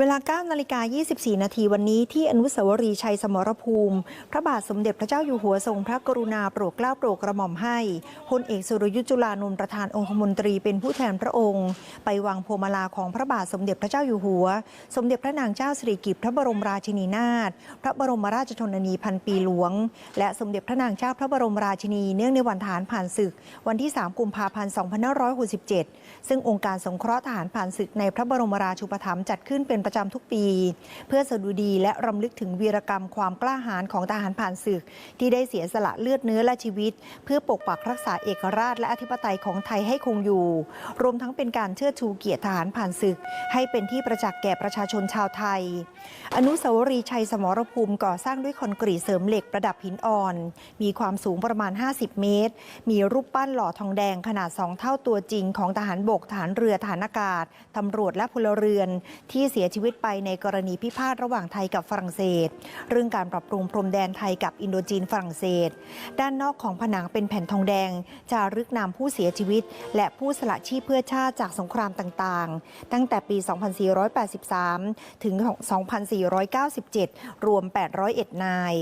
เวลา9นาฬิกา24 นาทีวันนี้ที่อนุสาวรีย์ชัยสมรภูมิ พระบาทสมเด็จพระเจ้าอยู่หัวทรงพระกรุณาโปรดเกล้าโปรดกระหม่อมให้พลเอกสุรยุทธ์จุลานนท์ประธานองคมนตรีเป็นผู้แทนพระองค์ ไปวางพวงมาลาของพระบาทสมเด็จพระเจ้าอยู่หัว สมเด็จพระนางเจ้าสิริกิติ์พระบรมราชินีนาถพระบรมราชชนนีพันปีหลวง และสมเด็จพระนางเจ้าพระบรมราชินีเนื่องในวันทหารผ่านศึก วันที่ 3 กุมภาพันธ์ 2567 ซึ่งองค์การสงเคราะห์ทหารผ่านศึกในพระบรมราชูปถัมภ์จัดขึ้นเป็นประจำทุกปี เพื่อสดุดีและรำลึกถึงวีรกรรมความกล้าหาญของทหารผ่านศึก ที่ได้เสียสละเลือดเนื้อและชีวิต เพื่อปกปักรักษาเอกราชและอธิปไตยของไทยให้คงอยู่ รวมทั้งเป็นการเชิดชูเกียรติทหารผ่านศึก ให้เป็นที่ประจักษ์แก่ประชาชนชาวไทย อนุสาวรีย์ชัยสมรภูมิก่อสร้างด้วยคอนกรีตเสริมเหล็กประดับหินอ่อน มีความสูงประมาณ 50 เมตร มีรูปปั้นหล่อทองแดงขนาด 2 เท่าตัวจริงของทหารบก ทหารเรือ ทหารอากาศ ตำรวจและพลเรือนที่เสียชีวิตไปในกรณีพิพาทระหว่างไทยกับฝรั่งเศส เรื่องการปรับปรุงพรมแดนไทยกับอินโดจีนฝรั่งเศส ด้านนอกของผนังเป็นแผ่นทองแดงจารึกนามผู้เสียชีวิต และผู้สละชีพเพื่อชาติจากสงครามต่างๆ ตั้งแต่ปี 2483 ถึง 2497 รวม 801 นาย